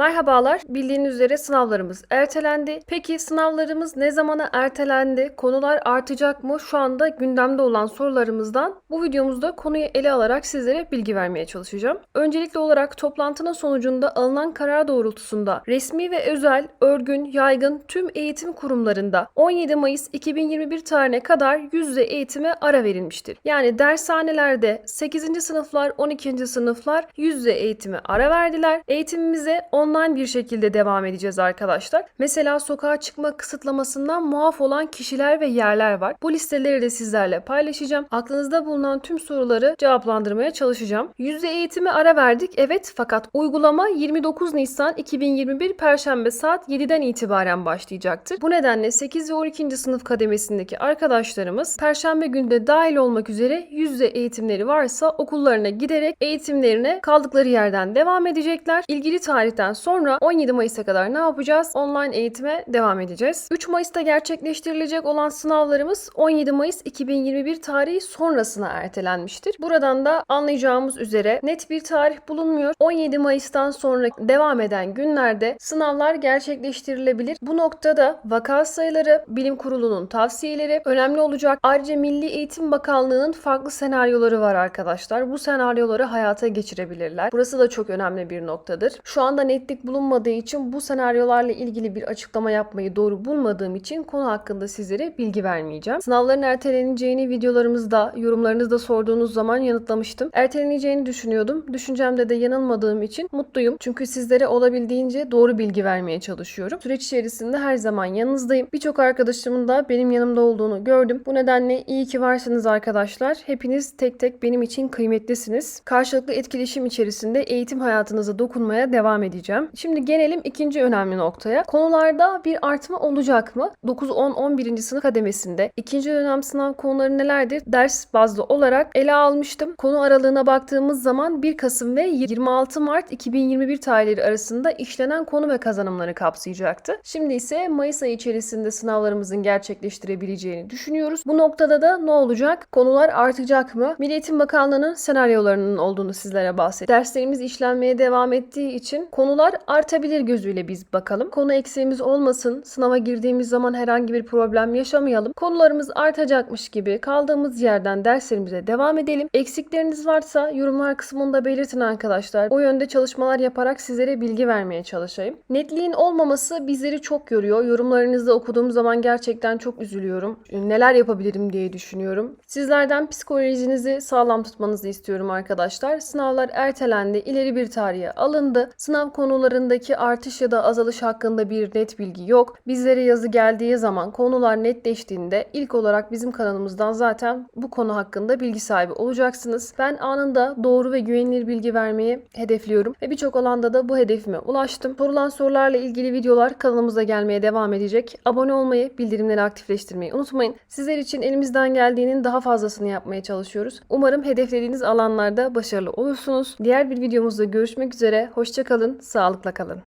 Merhabalar. Bildiğiniz üzere sınavlarımız ertelendi. Peki sınavlarımız ne zamana ertelendi? Konular artacak mı? Şu anda gündemde olan sorularımızdan bu videomuzda konuyu ele alarak sizlere bilgi vermeye çalışacağım. Öncelikli olarak toplantının sonucunda alınan karar doğrultusunda resmi ve özel, örgün, yaygın tüm eğitim kurumlarında 17 Mayıs 2021 tarihine kadar yüz yüze eğitime ara verilmiştir. Yani dershanelerde 8. sınıflar, 12. sınıflar yüz yüze eğitime ara verdiler. Eğitimimize online bir şekilde devam edeceğiz arkadaşlar. Mesela sokağa çıkma kısıtlamasından muaf olan kişiler ve yerler var. Bu listeleri de sizlerle paylaşacağım. Aklınızda bulunan tüm soruları cevaplandırmaya çalışacağım. Yüzde eğitime ara verdik evet fakat uygulama 29 Nisan 2021 Perşembe saat 7'den itibaren başlayacaktır. Bu nedenle 8 ve 12. sınıf kademesindeki arkadaşlarımız Perşembe günde dahil olmak üzere yüzde eğitimleri varsa okullarına giderek eğitimlerine kaldıkları yerden devam edecekler. İlgili tarihten sonra 17 Mayıs'a kadar ne yapacağız? Online eğitime devam edeceğiz. 3 Mayıs'ta gerçekleştirilecek olan sınavlarımız 17 Mayıs 2021 tarihi sonrasına ertelenmiştir. Buradan da anlayacağımız üzere net bir tarih bulunmuyor. 17 Mayıs'tan sonra devam eden günlerde sınavlar gerçekleştirilebilir. Bu noktada vaka sayıları, bilim kurulunun tavsiyeleri önemli olacak. Ayrıca Milli Eğitim Bakanlığı'nın farklı senaryoları var arkadaşlar. Bu senaryoları hayata geçirebilirler. Burası da çok önemli bir noktadır. Şu anda netlik bulunmadığı için bu senaryolarla ilgili bir açıklama yapmayı doğru bulmadığım için konu hakkında sizlere bilgi vermeyeceğim. Sınavların erteleneceğini videolarımızda, yorumlarınızda sorduğunuz zaman yanıtlamıştım. Erteleneceğini düşünüyordum. Düşüncemde de yanılmadığım için mutluyum. Çünkü sizlere olabildiğince doğru bilgi vermeye çalışıyorum. Süreç içerisinde her zaman yanınızdayım. Birçok arkadaşımın da benim yanımda olduğunu gördüm. Bu nedenle iyi ki varsınız arkadaşlar. Hepiniz tek tek benim için kıymetlisiniz. Karşılıklı etkileşim içerisinde eğitim hayatınıza dokunmaya devam edeceğim. Şimdi gelelim ikinci önemli noktaya. Konularda bir artma olacak mı? 9, 10, 11. sınıf kademesinde ikinci dönem sınav konuları nelerdir? Ders bazlı olarak ele almıştım. Konu aralığına baktığımız zaman 1 Kasım ve 26 Mart 2021 tarihleri arasında işlenen konu ve kazanımları kapsayacaktı. Şimdi ise Mayıs ayı içerisinde sınavlarımızın gerçekleştirebileceğini düşünüyoruz. Bu noktada da ne olacak? Konular artacak mı? Milli Eğitim Bakanlığı'nın senaryolarının olduğunu sizlere bahsettim. Derslerimiz işlenmeye devam ettiği için konular artabilir gözüyle biz bakalım. Konu eksiğimiz olmasın. Sınava girdiğimiz zaman herhangi bir problem yaşamayalım. Konularımız artacakmış gibi kaldığımız yerden derslerimize devam edelim. Eksikleriniz varsa yorumlar kısmında belirtin arkadaşlar. O yönde çalışmalar yaparak sizlere bilgi vermeye çalışayım. Netliğin olmaması bizleri çok yoruyor. Yorumlarınızı okuduğum zaman gerçekten çok üzülüyorum. Neler yapabilirim diye düşünüyorum. Sizlerden psikolojinizi sağlam tutmanızı istiyorum arkadaşlar. Sınavlar ertelendi, ileri bir tarihe alındı. Sınav konularındaki artış ya da azalış hakkında bir net bilgi yok. Bizlere yazı geldiği zaman konular netleştiğinde ilk olarak bizim kanalımızdan zaten bu konu hakkında bilgi sahibi olacaksınız. Ben anında doğru ve güvenilir bilgi vermeyi hedefliyorum ve birçok alanda da bu hedefime ulaştım. Sorulan sorularla ilgili videolar kanalımıza gelmeye devam edecek. Abone olmayı, bildirimleri aktifleştirmeyi unutmayın. Sizler için elimizden geldiğinin daha fazlasını yapmaya çalışıyoruz. Umarım hedeflediğiniz alanlarda başarılı olursunuz. Diğer bir videomuzda görüşmek üzere. Hoşçakalın, sağlıkla kalın.